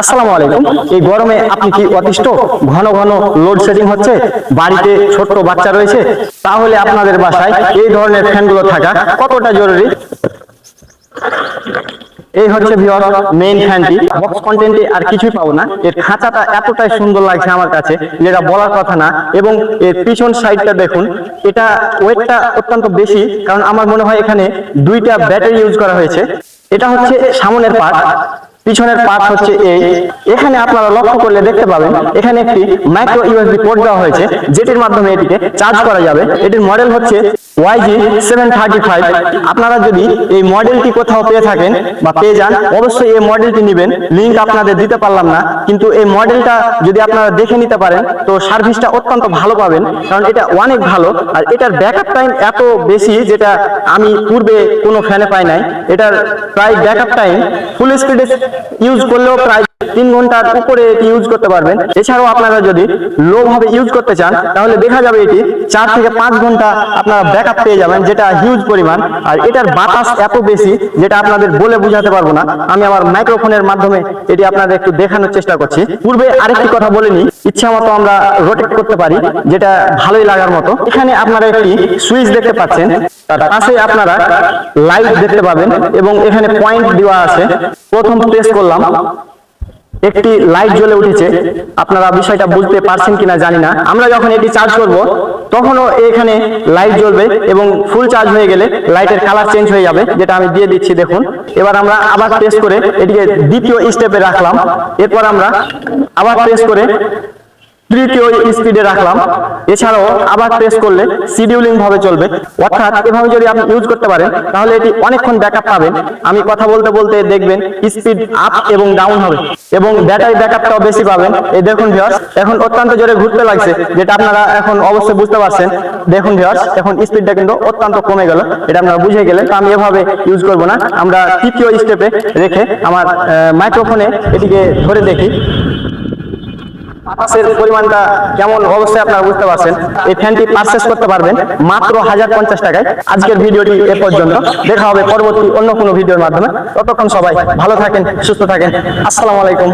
আসসালামু আলাইকুম। এই গরমে আপনি কি অতিষ্ঠ? ঘন ঘন লোডশেডিং হচ্ছে? বাড়িতে ছোট্ট বাচ্চা রয়েছে? তাহলে আপনাদের বাসায় এই ধরনের ফ্যানগুলো থাকা কতটা জরুরি? এই হচ্ছে ভিওর মেইন ফ্যানটি। বক্স কন্টেন্টে আর কিছুই পাবো না। এর খাঁচাটা এতটাই সুন্দর লাগছে আমার কাছে, যেটা বলার কথা না। এবং এর পিছন সাইডটা দেখুন, এটা ওয়েটটা অত্যন্ত বেশি, কারণ আমার মনে হয় এখানে দুইটা ব্যাটারি ইউজ করা হয়েছে। এটা হচ্ছে সামনের পার্ট পিছনের পার্ট হচ্ছে এই এখানে আপনারা লক্ষ্য করলে দেখতে পাবেন, এখানে একটি মাইক্রো ইউএসবি পোর্ট দেওয়া হয়েছে, যেটির মাধ্যমে এটিকে চার্জ করা যাবে। এটির মডেল হচ্ছে ওয়াইজি সেভেন থার্টি ফাইভ আপনারা যদি এই মডেলটি কোথাও পেয়ে থাকেন বা পেয়ে যান, অবশ্যই এই মডেলটি নেবেন। লিঙ্ক আপনাদের দিতে পারলাম না, কিন্তু এই মডেলটা যদি আপনারা দেখে নিতে পারেন, তো সার্ভিসটা অত্যন্ত ভালো পাবেন, কারণ এটা অনেক ভালো, আর এটার ব্যাকআপ টাইম এত বেশি যেটা আমি পূর্বে কোনো ফ্যানে পাই নাই। এটার প্রায় ব্যাকআপ টাইম ফুল স্পিডে ইউজ করলেও প্রায় তিন ঘণ্টার উপরে এটি ইউজ করতে পারবেন। এছাড়াও আপনারা যদি লো ভাবে ইউজ করতে চান, তাহলে দেখা যাবে এটি চার থেকে পাঁচ ঘণ্টা আপনারা ব্যাকআপ পেয়ে যাবেন, যেটা হিউজ পরিমাণ। আর এটার বাতাস এত বেশি, যেটা আপনাদের বলে বোঝাতে পারব না। আমি আমার মাইক্রোফোনের মাধ্যমে এটি আপনাদের একটু দেখানোর চেষ্টা করছি। পূর্বে আরেকটি কথা বলিনি ইচ্ছা মতো আমরা রোটেট করতে পারি, যেটা ভালোই লাগার মতো। এখানে আপনারা একটি সুইচ দেখতে পাচ্ছেন, তার পাশে আপনারা লাইট দেখতে পাবেন, এবং এখানে পয়েন্ট দেওয়া আছে। প্রথম প্রেস করলাম। একটি লাইট জ্বলে উঠেছে। আপনারা বিষয়টা বুঝতে পারছেন কিনা জানি না। আমরা যখন এটি চার্জ করব, তখনও এখানে লাইট জ্বলবে এবং ফুল চার্জ হয়ে গেলে লাইটের কালার চেঞ্জ হয়ে যাবে, যেটা আমি দিয়ে দিচ্ছি, দেখুন। এবার আমরা আবার প্রেস করে এটিকে দ্বিতীয় স্টেপে রাখলাম। এরপর আমরা আবার প্রেস করে তৃতীয় স্পিডে রাখলাম। এছাড়াও আবার প্রেস করলে শিডিউলিং ভাবে চলবে। অর্থাৎ এভাবে যদি আপনি ইউজ করতে পারেন, তাহলে এটি অনেকক্ষণ ব্যাকআপ পাবেন। আমি কথা বলতে বলতে দেখবেন স্পিড আপ এবং ডাউন হবে। এবং ব্যাটারি ব্যাকআপটাও বেশি পাবেন। এই দেখুন ভিউয়ার্স এখন অত্যন্ত জোরে ঘুরতে লাগছে, যেটা আপনারা এখন অবশ্যই বুঝতে পারছেন। দেখুন ভিউয়ার্স এখন স্পিডটা কিন্তু অত্যন্ত কমে গেল। এটা আপনারা বুঝে গেলেন, তো আমি এভাবে ইউজ করব না। আমরা তৃতীয় স্টেপে রেখে আমার মাইক্রোফোনে এটিকে ধরে দেখি। বাতাসের পরিমাণটা কেমন অবস্থায় আপনারা বুঝতে পারছেন, এই ফ্যানটি পারচেস করতে পারবেন মাত্র হাজার পঞ্চাশ টাকায়। আজকের ভিডিওটি এ পর্যন্ত। দেখা হবে পরবর্তী অন্য কোনো ভিডিওর মাধ্যমে। ততক্ষণ সবাই ভালো থাকেন, সুস্থ থাকেন। আসসালামু আলাইকুম।